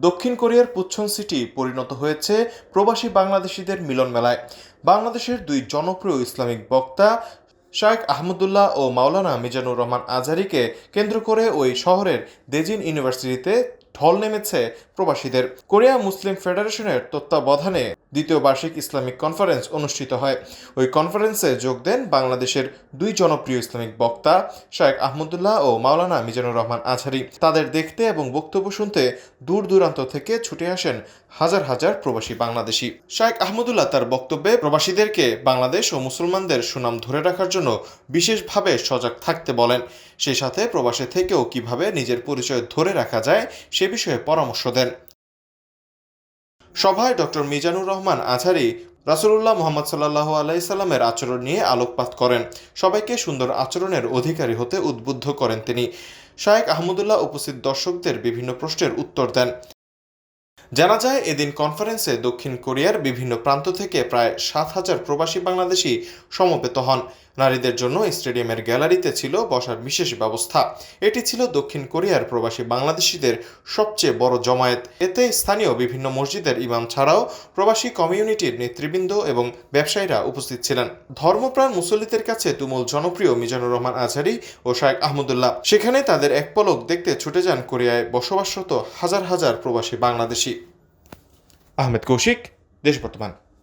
দক্ষিণ কোরিয়ার পুচ্ছন সিটি পরিণত হয়েছে প্রবাসী বাংলাদেশিদের মিলন মেলায়। বাংলাদেশের দুই জনপ্রিয় ইসলামিক বক্তা শায়েখ আহমদুল্লাহ ও মাওলানা মিজানুর রহমান আজারিকে কেন্দ্র করে ওই শহরের দেজিন ইউনিভার্সিটিতে ঢল নেমেছে প্রবাসীদের। কোরিয়া মুসলিম ফেডারেশনের তত্ত্বাবধানে দ্বিতীয় বার্ষিক ইসলামিক কনফারেন্স অনুষ্ঠিত হয়। ওই কনফারেন্সে যোগ দেন বাংলাদেশের দুই জনপ্রিয় ইসলামিক বক্তা শায়েখ আহমদুল্লাহ ও মাওলানা মিজানুর রহমান আজহারি। তাদের দেখতে এবং বক্তব্য শুনতে দূর দূরান্ত থেকে ছুটে আসেন হাজার হাজার প্রবাসী বাংলাদেশি। শায়েখ আহমদুল্লাহ তার বক্তব্যে, প্রবাসীদেরকে বাংলাদেশ ও মুসলমানদের সুনাম ধরে রাখার জন্য বিশেষভাবে সজাগ থাকতে বলেন। সেই সাথে প্রবাসে থেকেও কীভাবে নিজের পরিচয় ধরে রাখা যায় সে বিষয়ে পরামর্শ দেন। সভায় ডক্টর মিজানুর রহমান আজহারি রাসুলুল্লাহ মোহাম্মদ সাল্লাহ আলাইসাল্লামের আচরণ নিয়ে আলোকপাত করেন। সবাইকে সুন্দর আচরণের অধিকারী হতে উদ্বুদ্ধ করেন তিনি। শায়েক আহমদুল্লাহ উপস্থিত দর্শকদের বিভিন্ন প্রশ্নের উত্তর দেন। জানা যায়, এদিন কনফারেন্সে দক্ষিণ কোরিয়ার বিভিন্ন প্রান্ত থেকে প্রায় সাত হাজার প্রবাসী বাংলাদেশি সমবেত হন। নারীদের জন্য স্টেডিয়ামের গ্যালারিতে ছিল বসার বিশেষ ব্যবস্থা। এটি ছিল দক্ষিণ কোরিয়ার প্রবাসী বাংলাদেশিদের সবচেয়ে বড় জমায়েত। এতে স্থানীয় বিভিন্ন মসজিদের ইমাম ছাড়াও প্রবাসী কমিউনিটির নেতৃবৃন্দ এবং ব্যবসায়ীরা উপস্থিত ছিলেন। ধর্মপ্রাণ মুসল্লিদের কাছে তুমুল জনপ্রিয় মিজানুর রহমান আজহারি ও শায়েক আহমদুল্লাহ। সেখানে তাদের এক পলক দেখতে ছুটে যান কোরিয়ায় বসবাসরত হাজার হাজার প্রবাসী বাংলাদেশি। আহমেদ কৌশিক, দেশ বর্তমান।